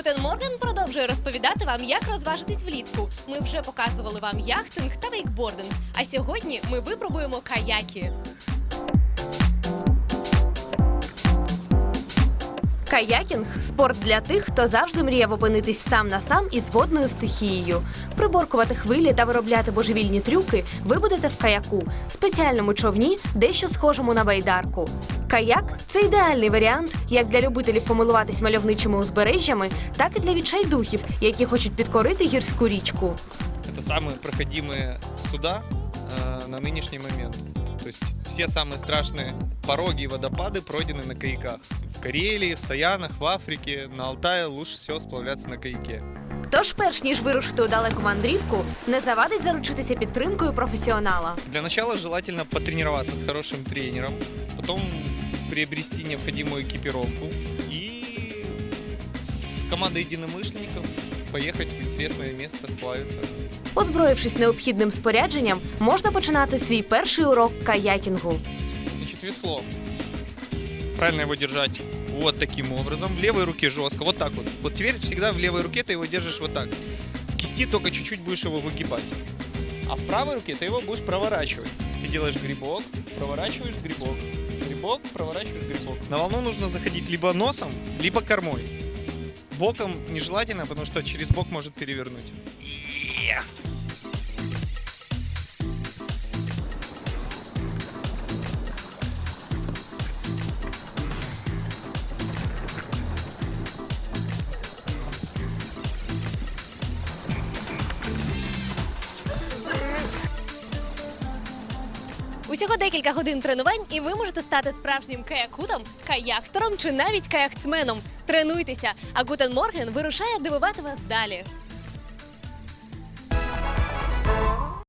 Гутен Морген продовжує розповідати вам, як розважитись влітку. Ми вже показували вам яхтинг та вейкбординг. А сьогодні ми випробуємо каяки. Каякінг спорт для тих, хто завжди мріяв опинитись сам на сам із водною стихією. Приборкувати хвилі та виробляти божевільні трюки ви будете в каяку, спеціальному човні, дещо схожому на байдарку. Каяк це ідеальний варіант як для любителів помилуватись мальовничими узбережжями, так і для відчайдухів, які хочуть підкорити гірську річку. Это самые проходимые суда э, на нынешний момент. То есть все самые страшные пороги и водопады пройдены на каяках. В Карелии, в Саянах, в Африке, на Алтае лучше всего сплавляться на каяке. Тож, перш ніж вирушити у далеку мандрівку, не завадить заручитися підтримкою професіонала. Для начала желательно потренироваться с хорошим тренером, потом приобрести необходимую экипировку и с командой единомышленников поехать в интересное место сплавиться. Озброївшись необхідним спорядженням, можна починати свій перший урок каякінгу. Значит, весло. Правильно его держать вот таким образом. В левой руке жестко, вот так вот. Вот теперь всегда в левой руке ты его держишь вот так. В кисти только чуть-чуть будешь его выгибать. А в правой руке ты его будешь проворачивать. Ты делаешь грибок, проворачиваешь грибок. Грибок, проворачиваешь грибок. На волну нужно заходить либо носом, либо кормой. Боком нежелательно, потому что через бок может перевернуть. Ех. Усього декілька годин тренувань, і ви можете стати справжнім каякутом, каякстером чи навіть каяхцменом. Тренуйтеся, а Гутен Морген вирушає дивувати вас далі.